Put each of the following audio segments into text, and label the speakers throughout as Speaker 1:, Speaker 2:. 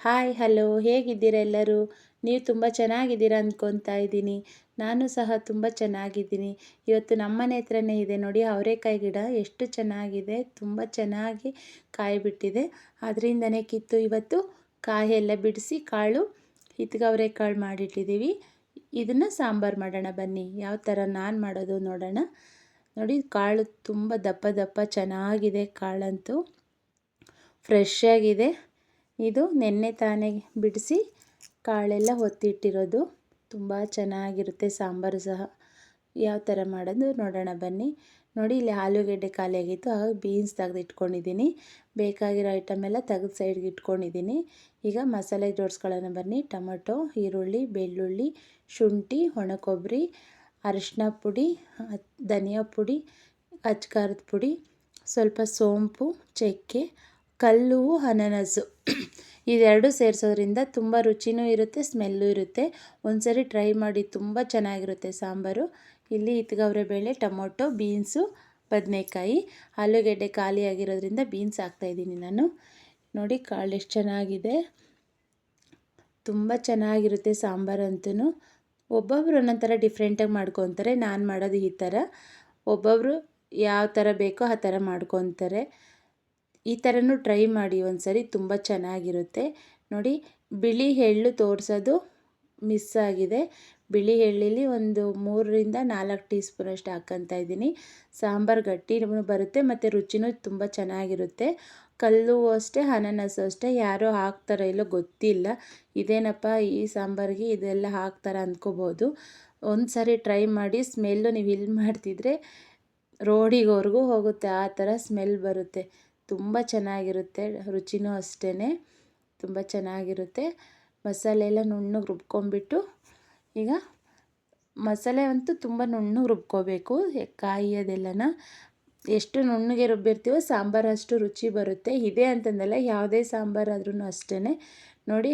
Speaker 1: Hi hello ಹೇಗಿದ್ದೀರಾ ಎಲ್ಲರೂ? ನೀವು ತುಂಬ ಚೆನ್ನಾಗಿದ್ದೀರಾ ಅಂದ್ಕೊತಾ ಇದ್ದೀನಿ. ನಾನು ಸಹ ತುಂಬ ಚೆನ್ನಾಗಿದ್ದೀನಿ. ಇವತ್ತು ನಮ್ಮನೆ ಹತ್ರನೇ ಇದೆ. ನೋಡಿ, ಅವರೆಕಾಯಿ ಗಿಡ ಎಷ್ಟು ಚೆನ್ನಾಗಿದೆ. ತುಂಬ ಚೆನ್ನಾಗಿ ಕಾಯಿ ಬಿಟ್ಟಿದೆ ಅದರಿಂದನೇ ಕಿತ್ತು ಇವತ್ತು ಕಾಯಿ ಎಲ್ಲ ಬಿಡಿಸಿ ಕಾಳು ಹಿತ್ಗವರೆ ಕಾಳು ಮಾಡಿಟ್ಟಿದ್ದೀವಿ. ಇದನ್ನು ಸಾಂಬಾರು ಮಾಡೋಣ ಬನ್ನಿ. ಯಾವ ಥರ ನಾನು ಮಾಡೋದು ನೋಡೋಣ. ನೋಡಿ, ಕಾಳು ತುಂಬ ದಪ್ಪ ದಪ್ಪ ಚೆನ್ನಾಗಿದೆ. ಕಾಳಂತೂ ಫ್ರೆಶ್ ಆಗಿದೆ. ಇದು ನೆನ್ನೆ ತಾನೇ ಬಿಡಿಸಿ ಕಾಳೆಲ್ಲ ಹೊತ್ತಿಟ್ಟಿರೋದು. ತುಂಬ ಚೆನ್ನಾಗಿರುತ್ತೆ ಸಾಂಬಾರು ಸಹ. ಯಾವ ಥರ ಮಾಡೋದು ನೋಡೋಣ ಬನ್ನಿ. ನೋಡಿ, ಇಲ್ಲಿ ಆಲೂಗೆಡ್ಡೆ ಖಾಲಿಯಾಗಿತ್ತು. ಹಾಗಾಗಿ ಬೀನ್ಸ್ ತೆಗೆದು ಇಟ್ಕೊಂಡಿದ್ದೀನಿ ಬೇಕಾಗಿರೋ ಐಟಮ್ ಎಲ್ಲ ತೆಗೆದು ಸೈಡ್ಗೆ ಇಟ್ಕೊಂಡಿದ್ದೀನಿ. ಈಗ ಮಸಾಲೆ ಜೋಡಿಸ್ಕೊಳ್ಳೋಣ ಬನ್ನಿ. ಟೊಮೊಟೊ, ಈರುಳ್ಳಿ, ಬೆಳ್ಳುಳ್ಳಿ, ಶುಂಠಿ, ಒಣಕೊಬ್ಬರಿ ಅರಿಶಿನ ಪುಡಿ ಧನಿಯಾ ಪುಡಿ, ಅಚ್ಕಾರದ ಪುಡಿ, ಸ್ವಲ್ಪ ಸೋಂಪು, ಚಕ್ಕೆ ಕಲ್ಲು ಅನನಸ್ಸು ಇದೆರಡು ಸೇರಿಸೋದ್ರಿಂದ ತುಂಬ ರುಚಿನೂ ಇರುತ್ತೆ, ಸ್ಮೆಲ್ಲು ಇರುತ್ತೆ. ಒಂದ್ಸರಿ ಟ್ರೈ ಮಾಡಿ ತುಂಬ ಚೆನ್ನಾಗಿರುತ್ತೆ ಸಾಂಬಾರು. ಇಲ್ಲಿ ಇತ್ಗವ್ರೆ ಬೇಳೆ, ಟೊಮೊಟೊ, ಬೀನ್ಸು, ಬದನೆಕಾಯಿ. ಆಲೂಗೆಡ್ಡೆ ಖಾಲಿಯಾಗಿರೋದ್ರಿಂದ ಬೀನ್ಸ್ ಹಾಕ್ತಾಯಿದ್ದೀನಿ ನಾನು. ನೋಡಿ ಕಾಳು ಎಷ್ಟು ಚೆನ್ನಾಗಿದೆ. ತುಂಬ ಚೆನ್ನಾಗಿರುತ್ತೆ ಸಾಂಬಾರು ಅಂತೂ. ಒಬ್ಬೊಬ್ರು ಒಂದೊಂದು ಥರ ಡಿಫ್ರೆಂಟಾಗಿ ಮಾಡ್ಕೊತಾರೆ, ನಾನು ಮಾಡೋದು ಈ ಥರ. ಒಬ್ಬೊಬ್ಬರು ಯಾವ ಥರ ಬೇಕೋ ಆ ಥರ ಮಾಡ್ಕೊತಾರೆ. ಈ ಥರನೂ ಟ್ರೈ ಮಾಡಿ ಒಂದು ಸರಿ ತುಂಬ ಚೆನ್ನಾಗಿರುತ್ತೆ. ನೋಡಿ, ಬಿಳಿ ಎಳ್ಳು ತೋರಿಸೋದು ಮಿಸ್ ಆಗಿದೆ. ಬಿಳಿ ಎಳ್ಳಲ್ಲಿ ಒಂದು ಮೂರರಿಂದ ನಾಲ್ಕು ಟೀ ಸ್ಪೂನಷ್ಟು ಹಾಕ್ಕೊತಾ ಇದ್ದೀನಿ. ಸಾಂಬಾರು ಗಟ್ಟಿ ಬರುತ್ತೆ, ಮತ್ತು ರುಚಿನೂ ತುಂಬ ಚೆನ್ನಾಗಿರುತ್ತೆ. ಕಲ್ಲು ಅಷ್ಟೇ, ಅನನಸು ಅಷ್ಟೇ, ಯಾರೋ ಹಾಕ್ತಾರೋ ಇಲ್ಲೋ ಗೊತ್ತಿಲ್ಲ. ಇದೇನಪ್ಪ, ಈ ಸಾಂಬಾರಿಗೆ ಇದೆಲ್ಲ ಹಾಕ್ತಾರ ಅಂದ್ಕೋಬೋದು. ಒಂದು ಸಾರಿ ಟ್ರೈ ಮಾಡಿ, ಸ್ಮೆಲ್ಲು ನೀವು ಇಲ್ಲಿ ಮಾಡ್ತಿದ್ರೆ ರೋಡಿಗೋರ್ಗೂ ಹೋಗುತ್ತೆ, ಆ ಥರ ಸ್ಮೆಲ್ ಬರುತ್ತೆ. ತುಂಬ ಚೆನ್ನಾಗಿರುತ್ತೆ, ರುಚಿನೂ ಅಷ್ಟೇ ತುಂಬ ಚೆನ್ನಾಗಿರುತ್ತೆ. ಮಸಾಲೆ ಎಲ್ಲ ನುಣ್ಣಗೆ ರುಬ್ಕೊಂಡ್ಬಿಟ್ಟು, ಈಗ ಮಸಾಲೆ ಅಂತೂ ತುಂಬ ನುಣ್ಣಗೆ ರುಬ್ಕೋಬೇಕು ಕಾಯಿ ಅದೆಲ್ಲನ. ಎಷ್ಟು ನುಣ್ಣಗೆ ರುಬ್ಬಿರ್ತೀವೋ ಸಾಂಬಾರು ಅಷ್ಟು ರುಚಿ ಬರುತ್ತೆ. ಇದೆ ಅಂತಂದಲ್ಲ, ಯಾವುದೇ ಸಾಂಬಾರಾದ್ರೂ ಅಷ್ಟೇ ನೋಡಿ,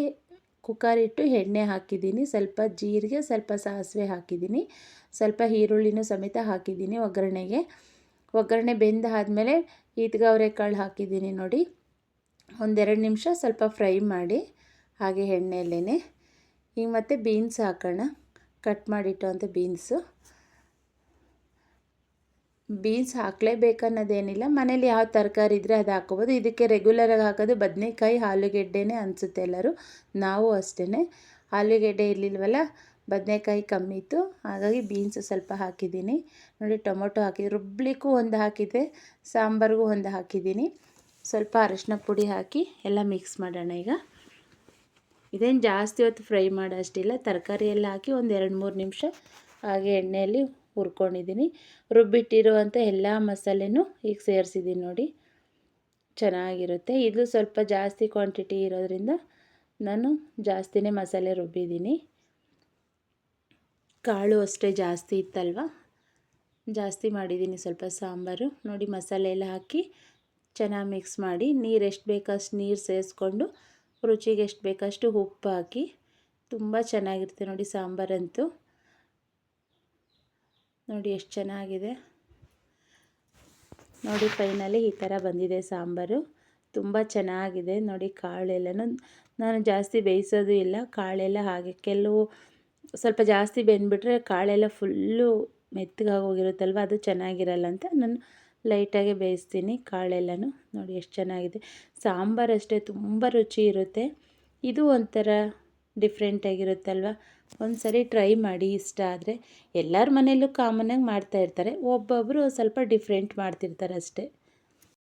Speaker 1: ಕುಕ್ಕರ್ ಇಟ್ಟು ಎಣ್ಣೆ ಹಾಕಿದ್ದೀನಿ, ಸ್ವಲ್ಪ ಜೀರಿಗೆ, ಸ್ವಲ್ಪ ಸಾಸಿವೆ ಹಾಕಿದ್ದೀನಿ, ಸ್ವಲ್ಪ ಈರುಳ್ಳಿನೂ ಸಮೇತ ಹಾಕಿದ್ದೀನಿ ಒಗ್ಗರಣೆಗೆ. ಒಗ್ಗರಣೆ ಬೆಂದಾದಮೇಲೆ ಈದ್ಗವ್ರೆ ಕಾಳು ಹಾಕಿದ್ದೀನಿ ನೋಡಿ. ಒಂದೆರಡು ನಿಮಿಷ ಸ್ವಲ್ಪ ಫ್ರೈ ಮಾಡಿ, ಹಾಗೆ ಎಣ್ಣೆಯಲ್ಲೇ ಈಗ ಮತ್ತೆ ಬೀನ್ಸ್ ಹಾಕೋಣ. ಕಟ್ ಮಾಡಿಟ್ಟುವಂಥ ಬೀನ್ಸು. ಬೀನ್ಸ್ ಹಾಕಲೇಬೇಕನ್ನೋದೇನಿಲ್ಲ ಮನೇಲಿ ಯಾವ ತರಕಾರಿ ಇದ್ದರೆ ಅದು ಹಾಕೋಬೋದು. ಇದಕ್ಕೆ ರೆಗ್ಯುಲರಾಗಿ ಹಾಕೋದು ಬದನೆಕಾಯಿ, ಆಲೂಗೆಡ್ಡೆನೇ ಅನಿಸುತ್ತೆ ಎಲ್ಲರೂ. ನಾವು ಅಷ್ಟೇ ಆಲೂಗೆಡ್ಡೆ ಇರಲಿಲ್ವಲ್ಲ ಬದನೆಕಾಯಿ ಕಮ್ಮಿ ಇತ್ತು. ಹಾಗಾಗಿ ಬೀನ್ಸು ಸ್ವಲ್ಪ ಹಾಕಿದ್ದೀನಿ. ನೋಡಿ, ಟೊಮೊಟೊ ಹಾಕಿ ರುಬ್ಲಿಕ್ಕೂ ಒಂದು ಹಾಕಿದ್ದೆ, ಸಾಂಬಾರಿಗೂ ಒಂದು ಹಾಕಿದ್ದೀನಿ. ಸ್ವಲ್ಪ ಅರಶಿನ ಪುಡಿ ಹಾಕಿ ಎಲ್ಲ ಮಿಕ್ಸ್ ಮಾಡೋಣ ಈಗ. ಇದೇನು ಜಾಸ್ತಿ ಹೊತ್ತು ಫ್ರೈ ಮಾಡೋ ಅಷ್ಟಿಲ್ಲ ತರಕಾರಿ ಎಲ್ಲ ಹಾಕಿ ಒಂದು ಎರಡು ಮೂರು ನಿಮಿಷ ಹಾಗೆ ಎಣ್ಣೆಯಲ್ಲಿ ಹುರ್ಕೊಂಡಿದ್ದೀನಿ. ರುಬ್ಬಿಟ್ಟಿರುವಂಥ ಎಲ್ಲ ಮಸಾಲೆನೂ ಈಗ ಸೇರಿಸಿದ್ದೀನಿ ನೋಡಿ. ಚೆನ್ನಾಗಿರುತ್ತೆ. ಇದು ಸ್ವಲ್ಪ ಜಾಸ್ತಿ ಕ್ವಾಂಟಿಟಿ ಇರೋದ್ರಿಂದ ನಾನು ಜಾಸ್ತಿನೇ ಮಸಾಲೆ ರುಬ್ಬಿದ್ದೀನಿ. ಕಾಳು ಅಷ್ಟೇ ಜಾಸ್ತಿ ಇತ್ತಲ್ವ? ಜಾಸ್ತಿ ಮಾಡಿದ್ದೀನಿ ಸ್ವಲ್ಪ ಸಾಂಬಾರು. ನೋಡಿ ಮಸಾಲೆ ಎಲ್ಲ ಹಾಕಿ ಚೆನ್ನಾಗಿ ಮಿಕ್ಸ್ ಮಾಡಿ ನೀರು ಎಷ್ಟು ಬೇಕಷ್ಟು ನೀರು ಸೇರಿಸ್ಕೊಂಡು ರುಚಿಗೆ ಎಷ್ಟು ಬೇಕಷ್ಟು ಉಪ್ಪು ಹಾಕಿ ತುಂಬ ಚೆನ್ನಾಗಿರುತ್ತೆ ನೋಡಿ ಸಾಂಬಾರಂತೂ. ನೋಡಿ ಎಷ್ಟು ಚೆನ್ನಾಗಿದೆ. ನೋಡಿ ಫೈನಲಿ ಈ ಥರ ಬಂದಿದೆ ಸಾಂಬಾರು. ತುಂಬ ಚೆನ್ನಾಗಿದೆ ನೋಡಿ ಕಾಳೆಲ್ಲನೂ. ನಾನು ಜಾಸ್ತಿ ಬೇಯಿಸೋದು ಇಲ್ಲ. ಕಾಳೆಲ್ಲ ಹಾಗೆ ಕೆಲವು ಸ್ವಲ್ಪ ಜಾಸ್ತಿ ಬೆಂದ್ಬಿಟ್ರೆ ಕಾಳೆಲ್ಲ ಫುಲ್ಲು ಮೆತ್ತಗಾಗಿ ಹೋಗಿರುತ್ತಲ್ವ, ಅದು ಚೆನ್ನಾಗಿರಲ್ಲ ಅಂತ ನಾನು ಲೈಟಾಗೆ ಬೇಯಿಸ್ತೀನಿ ಕಾಳೆಲ್ಲನೂ. ನೋಡಿ ಎಷ್ಟು ಚೆನ್ನಾಗಿದೆ. ಸಾಂಬಾರು ಅಷ್ಟೇ ತುಂಬ ರುಚಿ ಇರುತ್ತೆ. ಇದು ಒಂಥರ ಡಿಫ್ರೆಂಟಾಗಿರುತ್ತಲ್ವ ಒಂದು ಸರಿ ಟ್ರೈ ಮಾಡಿ ಇಷ್ಟ ಆದರೆ. ಎಲ್ಲರ ಮನೆಯಲ್ಲೂ ಕಾಮನಾಗಿ ಮಾಡ್ತಾಯಿರ್ತಾರೆ ಒಬ್ಬೊಬ್ಬರು ಸ್ವಲ್ಪ ಡಿಫ್ರೆಂಟ್ ಮಾಡ್ತಿರ್ತಾರೆ ಅಷ್ಟೇ.